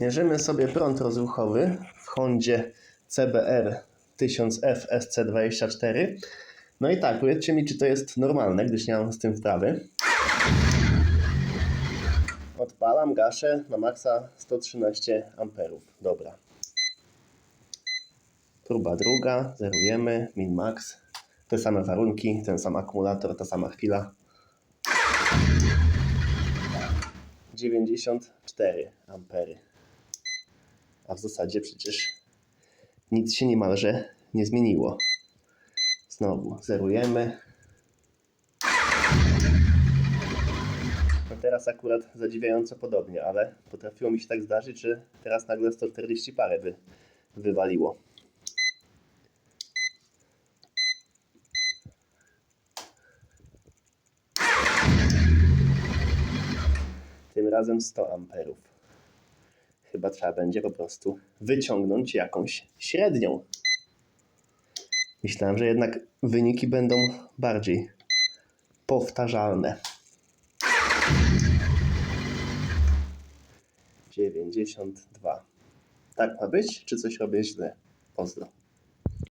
Mierzymy sobie prąd rozruchowy w Hondzie CBR 1000F SC24. No i tak, powiedzcie mi, czy to jest normalne, gdyż nie mam z tym wprawy. Odpalam, gaszę na maksa 113 amperów. Dobra. Próba druga, zerujemy, min max. Te same warunki, ten sam akumulator, ta sama chwila. 94 ampery. A w zasadzie przecież nic się niemalże nie zmieniło. Znowu zerujemy. No teraz akurat zadziwiająco podobnie, ale potrafiło mi się tak zdarzyć, że teraz nagle 140 parę wy, wywaliło. Tym razem 100 amperów. Chyba trzeba będzie po prostu wyciągnąć jakąś średnią. Myślałem, że jednak wyniki będą bardziej powtarzalne. 92. Tak ma być, czy coś robię źle? Pozdro.